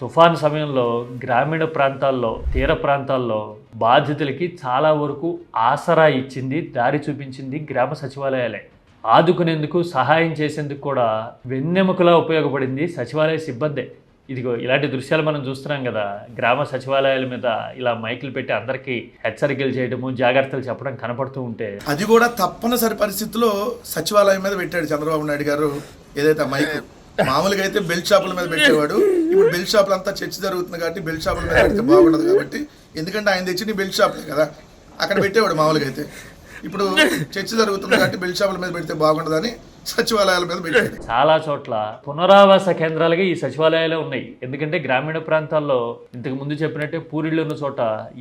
తుఫాన్ సమయంలో గ్రామీణ ప్రాంతాల్లో తీర ప్రాంతాల్లో బాధితులకి చాలా వరకు ఆసరా ఇచ్చింది దారి చూపించింది గ్రామ సచివాలయాలే. ఆదుకునేందుకు సహాయం చేసేందుకు కూడా వెన్నెముకలా ఉపయోగపడింది సచివాలయ సిబ్బందే. ఇదిగో ఇలాంటి దృశ్యాలు మనం చూస్తున్నాం కదా గ్రామ సచివాలయాల మీద ఇలా మైకులు పెట్టి అందరికీ హెచ్చరికలు చేయడము జాగ్రత్తలు చెప్పడం కనపడుతూ ఉంటే. అది కూడా తప్పనిసరి పరిస్థితిలో సచివాలయం మీద పెట్టాడు చంద్రబాబు నాయుడు గారు ఏదైతే మైక్ మామూలుగా అయితే బెల్ట్ షాపుల మీద పెట్టేవాడు. ఇప్పుడు బెల్ట్ షాపులు అంతా చర్చ జరుగుతుంది కాబట్టి బెల్ షాపుల మీద పెడితే బాగుండదు కాబట్టి ఎందుకంటే ఆయన తెచ్చి బెల్ట్ షాపులే కదా. అక్కడ పెట్టేవాడు మామూలుగా అయితే. ఇప్పుడు చర్చ జరుగుతుంది కాబట్టి బెల్ షాపుల మీద పెడితే బాగుండదని సచివాలయాల మీద చాలా చోట్ల పునరావాస కేంద్రాలుగా ఈ సచివాలయాలే ఉన్నాయి. ఎందుకంటే గ్రామీణ ప్రాంతాల్లో ఇంతకు ముందు చెప్పినట్టే పూరిళ్ళు ఉన్న చోట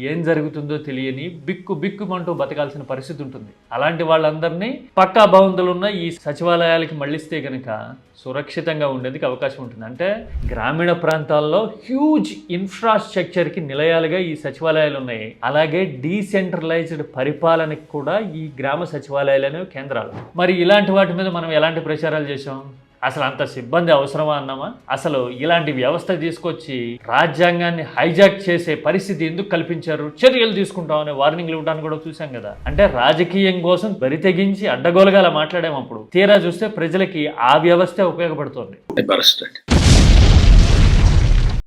ఏం జరుగుతుందో తెలియని బిక్కు బిక్కుమంటూ బతకాల్సిన పరిస్థితి ఉంటుంది. అలాంటి వాళ్ళందరినీ పక్కా భవంతులు ఉన్న ఈ సచివాలయాలకి మళ్ళిస్తే కనుక సురక్షితంగా ఉండేందుకు అవకాశం ఉంటుంది. అంటే గ్రామీణ ప్రాంతాల్లో హ్యూజ్ ఇన్ఫ్రాస్ట్రక్చర్కి నిలయాలుగా ఈ సచివాలయాలు ఉన్నాయి. అలాగే డీసెంట్రలైజ్డ్ పరిపాలనకి కూడా ఈ గ్రామ సచివాలయాలు అనేవి కేంద్రాలు. మరి ఇలాంటి వాటి మీద మనం ఎలాంటి ప్రచారాలు చేసాం అసలు అంత సిబ్బంది అవసరమా అన్నామా? అసలు ఇలాంటి వ్యవస్థ తీసుకొచ్చి రాజ్యాంగాన్ని హైజాక్ చేసే పరిస్థితి ఎందుకు కల్పించారు? చర్యలు తీసుకుంటామనే వార్నింగ్లు ఇవ్వడానికి కూడా చూసాం కదా. అంటే రాజకీయం కోసం బరి తెగించి అడ్డగోలుగా అలా మాట్లాడాము అప్పుడు తీరా చూస్తే ప్రజలకి ఆ వ్యవస్థే ఉపయోగపడుతుంది.